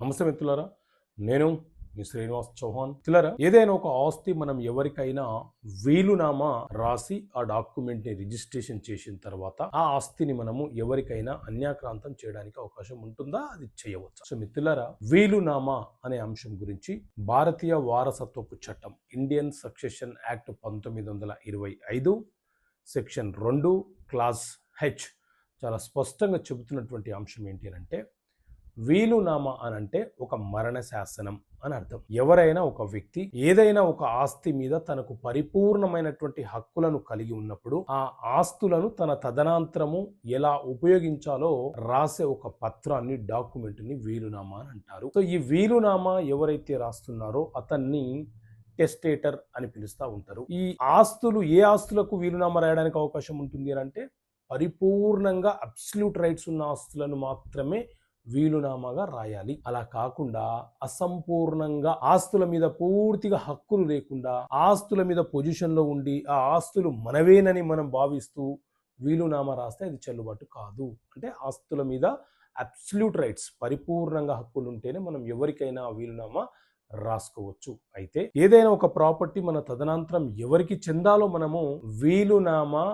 నమస్తే మిత్రులారా నేను మీ శ్రీనివాస్ చౌహాన్. మిత్రులారా ఏదైనా ఒక ఆస్తి మనం ఎవరికైనా వీలునామా రాసి ఆ డాక్యుమెంట్ని రిజిస్ట్రేషన్ చేసిన తర్వాత ఆ ఆస్తిని మనము ఎవరికైనా అన్యాక్రాంతం చేయడానికి అవకాశం ఉంటుందా? అది చేయవచ్చు? సో మిత్రులారా వీలునామా అనే అంశం గురించి భారతీయ వారసత్వపు చట్టం ఇండియన్ సక్సెషన్ యాక్ట్ పంతొమ్మిది వందల ఇరవై ఐదు సెక్షన్ రెండు క్లాస్ హెచ్ చాలా స్పష్టంగా చెబుతున్నటువంటి అంశం ఏంటి అని అంటే వీలునామా అని అంటే ఒక మరణ శాసనం అని అర్థం. ఎవరైనా ఒక వ్యక్తి ఏదైనా ఒక ఆస్తి మీద తనకు పరిపూర్ణమైనటువంటి హక్కులను కలిగి ఉన్నప్పుడు ఆ ఆస్తులను తన తదనంతరము ఎలా ఉపయోగించాలో రాసే ఒక పత్రాన్ని డాక్యుమెంట్ని వీలునామా అని అంటారు. సో ఈ వీలునామా ఎవరైతే రాస్తున్నారో అతన్ని టెస్టేటర్ అని పిలుస్తూ ఉంటారు. ఈ ఆస్తులు ఏ ఆస్తులకు వీలునామా రాయడానికి అవకాశం ఉంటుంది అని అంటే పరిపూర్ణంగా అబ్సల్యూట్ రైట్స్ ఉన్న ఆస్తులను మాత్రమే వీలునామాగా రాయాలి. అలా కాకుండా అసంపూర్ణంగా ఆస్తుల మీద పూర్తిగా హక్కులు లేకుండా ఆస్తుల మీద పొజిషన్లో ఉండి ఆ ఆస్తులు మనవేనని మనం భావిస్తూ వీలునామా రాస్తే అది చెల్లుబాటు కాదు. అంటే ఆస్తుల మీద అబ్సల్యూట్ రైట్స్ పరిపూర్ణంగా హక్కులు ఉంటేనే మనం ఎవరికైనా వీలునామా రాసుకోవచ్చు. అయితే ఏదైనా ఒక ప్రాపర్టీ మన తదనంతరం ఎవరికి చెందాలో మనము వీలునామా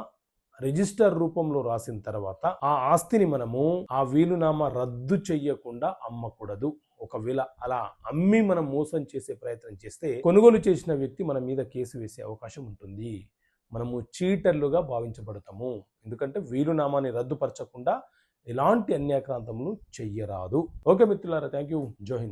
రిజిస్టర్ రూపంలో రాసిన తర్వాత ఆ ఆస్తిని మనము ఆ వీలునామా రద్దు చెయ్యకుండా అమ్మకూడదు. ఒకవేళ అలా అమ్మి మనం మోసం చేసే ప్రయత్నం చేస్తే కొనుగోలు చేసిన వ్యక్తి మన మీద కేసు వేసే అవకాశం ఉంటుంది. మనము చీటర్లుగా భావించబడతాము. ఎందుకంటే వీలునామాని రద్దుపరచకుండా ఎలాంటి అన్యాక్రాంతములు చెయ్యరాదు. ఓకే మిత్రులారా థ్యాంక్ యూ జోహింద్